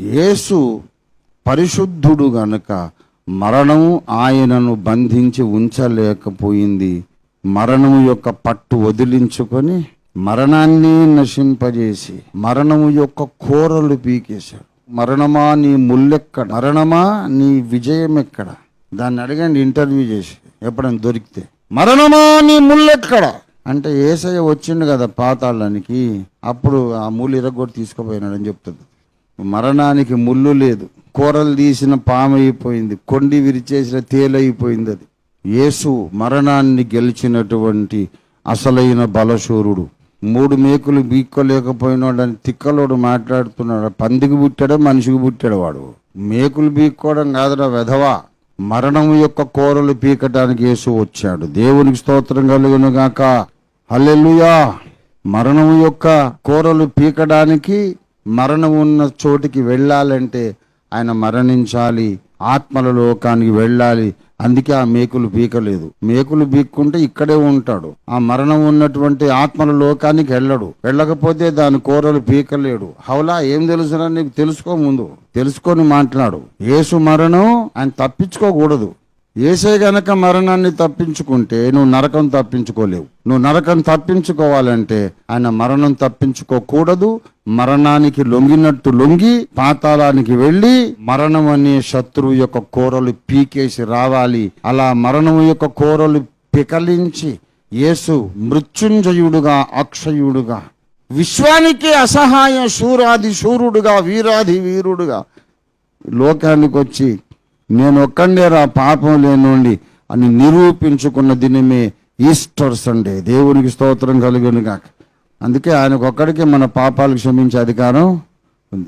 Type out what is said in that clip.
యేసు పరిశుద్ధుడు గనక మరణము ఆయనను బంధించి ఉంచలేకపోయింది మరణము యొక్క పట్టు వదిలించుకొని మరణాన్ని నశింపజేసి మరణము యొక్క కోరలు పీకేశాడు. మరణమా నీ ముల్లెక్కడ? మరణమా నీ విజయం ఎక్కడ దాన్ని అడగండి ఇంటర్వ్యూ చేసి ఎప్పుడైనా దొరికితే. మరణమా నీ ముల్లెక్కడ? అంటే ఏసయ్య వచ్చిండు కదా పాతాళానికి అప్పుడు ఆ ముళ్ళు ఇరగొట్టి తీసుకుపోయినాడని చెప్తుంది. మరణానికి ముళ్ళు లేదు. కూరలు తీసిన పాము అయిపోయింది. కొండి విరిచేసిన తేలైపోయింది అది. యేసు మరణాన్ని గెలిచినటువంటి అసలైన బలశూరుడు. మూడు మేకులు బీక్కోలేకపోయినాడని తిక్కలోడు మాట్లాడుతున్నాడు. పందికి పుట్టాడు మనిషికి పుట్టాడు వాడు? మేకులు బీక్కోవడం కాదురా వెధవా. మరణం యొక్క కూరలు పీకటానికి యేసు వచ్చాడు. దేవునికి స్తోత్రం కలుగును గాక. హల్లెలూయా! మరణం యొక్క కూరలు పీకడానికి మరణం ఉన్న చోటికి వెళ్ళాలంటే ఆయన మరణించాలి. ఆత్మల లోకానికి వెళ్ళాలి. అందుకే ఆ మేకులు పీకలేదు. మేకులు పీక్కుంటే ఇక్కడే ఉంటాడు. ఆ మరణం ఉన్నటువంటి ఆత్మల లోకానికి వెళ్ళడు. వెళ్ళకపోతే దాని కోరలు పీకలేడు. హౌలా ఏం తెలుసురా నీకు? తెలుసుకో ముందు. తెలుసుకొని మాట్లాడు. యేసు మరణం ఆయన తప్పించుకోకూడదు. ఏసే గనక మరణాన్ని తప్పించుకుంటే నువ్వు నరకం తప్పించుకోలేవు. నువ్వు నరకం తప్పించుకోవాలంటే ఆయన మరణం తప్పించుకోకూడదు. మరణానికి లొంగినట్టు లొంగి పాతాళానికి వెళ్ళి మరణం అనే శత్రువు యొక్క కూరలు పీకేసి రావాలి. అలా మరణం యొక్క కూరలు పికలించి యేసు మృత్యుంజయుడుగా అక్షయుడుగా విశ్వానికి అసహాయ శూరాది శూరుడుగా వీరాది వీరుడుగా లోకానికి వచ్చి నేను ఒక్కడే రా పాపం లేనుండి అని నిరూపించుకున్న దినమే ఈస్టర్ సండే. దేవునికి స్తోత్రం కలుగును కాక అందుకే ఆయనకు మన పాపాలు క్షమించే అధికారం